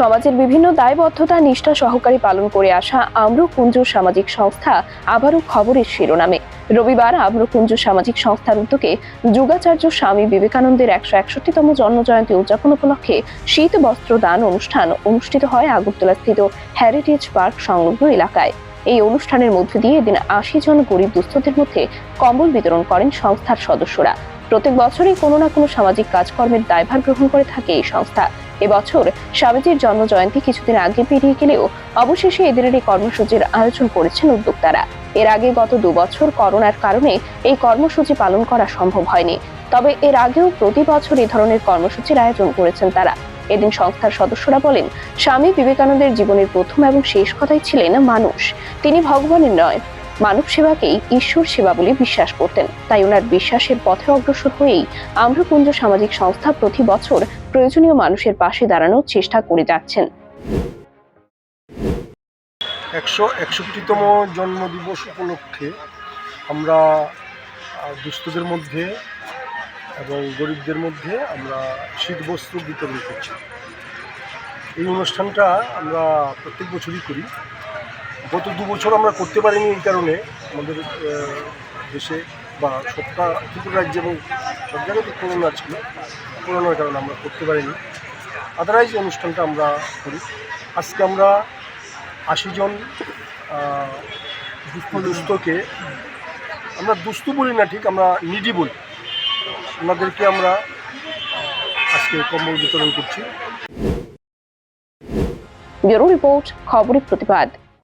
সমাজের বিভিন্ন দায়বদ্ধতা, নিষ্ঠা সহকারী পালন করে আসা আম্রকুঞ্জ সামাজিক সংস্থা আবারও খবরের শিরোনামে। রবিবার আম্রকুঞ্জ সামাজিক সংস্থার উদ্যোগে যুগাচার্য স্বামী বিবেকানন্দের একশো একষট্টিতম জন্মজয়ন্তী উদযাপন উপলক্ষে শীত বস্ত্র দান অনুষ্ঠান অনুষ্ঠিত হয় আগরতলাস্থিত হ্যারিটেজ পার্ক সংলগ্ন এলাকায়। এই অনুষ্ঠানের মধ্য দিয়ে এদিন আশি জন গরিব দুস্থদের মধ্যে কম্বল বিতরণ করেন সংস্থার সদস্যরা। প্রত্যেক বছরই কোনো না কোনো সামাজিক কাজকর্মের দায়ভার গ্রহণ করে থাকে এই সংস্থা। এবছর স্বামীজির জন্ম জয়ন্তী কিছুদিন আগে পেরিয়ে গেলেও অবশেষে এদিনের এই কর্মসূচির আয়োজন করেছেন উদ্যোক্তারা। এর আগে গত দুবছর করোনার কারণে এই কর্মসূচি পালন করা সম্ভব হয়নি। তবে এর আগেও প্রতি বছর এই ধরনের কর্মসূচির আয়োজন করেছেন তারা। এদিন সংস্থার সদস্যরা বলেন, স্বামী বিবেকানন্দের জীবনের প্রথম এবং শেষ কথাই ছিলেন মানুষ। তিনি ভগবানের নয় মানব সেবাকেই ঈশ্বর সেবা বলে বিশ্বাস করতেন। তাই ওনার বিশ্বাসের পথে অগ্রসর হয়েই আম্রপুঞ্জ সামাজিক সংস্থা প্রতি বছর প্রয়োজনীয় মানুষের পাশে দাঁড়ানোর চেষ্টা করে যাচ্ছেন। একশো একষট্টিতম জন্মদিবস উপলক্ষে আমরা দুস্থদের মধ্যে এবং গরিবদের মধ্যে আমরা শীতবস্ত্র বিতরণ করছি। এই অনুষ্ঠানটা আমরা প্রত্যেক বছরই করি। গত দু বছর আমরা করতে পারিনি এই কারণে আমাদের দেশে বা সবটা ত্রিপুরা রাজ্যে এবং সব জায়গায় তো করোনা ছিল। করোনার কারণে আমরা করতে পারিনি। আদারওয়াইজ অনুষ্ঠানটা আমরা করি। আজকে আমরা আশি জন দুস্থকে, আমরা দুস্থ বলি না ঠিক, আমরা নিডি বলি। ওনাদেরকে আমরা আজকে কম্বল বিতরণ করছি। ব্যুরো রিপোর্ট, খবরের প্রতিবাদ।